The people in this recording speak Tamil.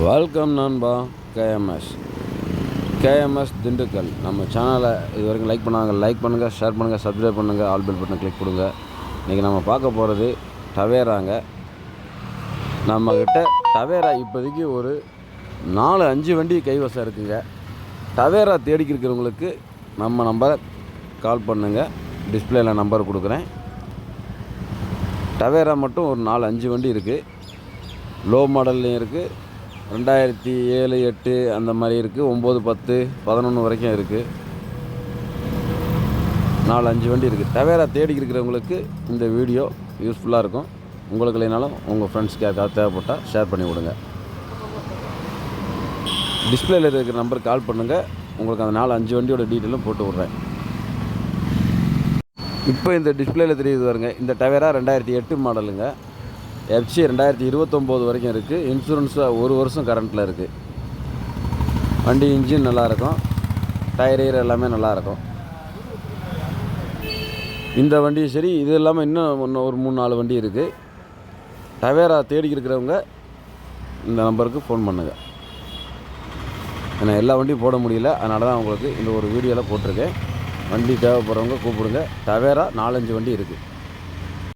வெல்கம் நண்பா. KMS KMS Dindigul. நம்ம சேனலை இது வரைக்கும் லைக் பண்ணாங்க லைக் பண்ணுங்கள் ஷேர் பண்ணுங்கள் சப்ஸ்கிரைப் பண்ணுங்கள் ஆல் பெல் பட்டனை கிளிக் கொடுங்க. இன்றைக்கி நம்ம பார்க்க போகிறது டவேராங்க நம்மக்கிட்ட டவேரா இப்போதைக்கு ஒரு நாலு அஞ்சு வண்டி கைவசம் இருக்குங்க. டவேரா தேடிக்கி இருக்கிறவங்களுக்கு நம்ம நம்பரை கால் பண்ணுங்கள் டிஸ்பிளேயில் நம்பர் கொடுக்குறேன். டவேரா மட்டும் ஒரு நாலு அஞ்சு வண்டி இருக்குது லோ மாடல்லையும் இருக்குது ரெண்டாயிரத்தி ஏழு எட்டு அந்த மாதிரி இருக்குது ஒம்பது பத்து பதினொன்று வரைக்கும் இருக்குது நாலு அஞ்சு வண்டி இருக்குது டவேரா தேடி இருக்கிறவங்களுக்கு இந்த வீடியோ யூஸ்ஃபுல்லாக இருக்கும். உங்களுக்கு இல்லைனாலும் உங்கள் ஃப்ரெண்ட்ஸ்க்கு யாருக்காவது தேவைப்பட்டால் ஷேர் பண்ணி விடுங்க. டிஸ்பிளேல இருக்கிற நம்பருக்கு கால் பண்ணுங்கள் உங்களுக்கு அந்த நாலு அஞ்சு வண்டியோட டீட்டெயிலும் போட்டு விட்றேன். இப்போ இந்த டிஸ்பிளேல தெரியுது பாருங்க. இந்த டவேரா ரெண்டாயிரத்தி எட்டு மாடலுங்க எஃப்சி ரெண்டாயிரத்தி இருபத்தொம்போது வரைக்கும் இருக்குது இன்சூரன்ஸு ஒரு வருஷம் கரண்ட்டில் இருக்குது வண்டி இன்ஜின் நல்லாயிருக்கும் டயர் கீர் எல்லாமே நல்லாயிருக்கும் இந்த வண்டியும் சரி இது இல்லாமல் இன்னும் ஒன்று ஒரு மூணு நாலு வண்டி இருக்குது டவேரா தேடி இருக்கிறவங்க இந்த நம்பருக்கு ஃபோன் பண்ணுங்கள் ஏன்னா எல்லா வண்டியும் போட முடியல. அதனால தான் உங்களுக்கு இந்த ஒரு வீடியோவில் போட்டிருக்கேன். வண்டி தேவைப்படுறவங்க கூப்பிடுங்க. டவேரா நாலஞ்சு வண்டி இருக்குது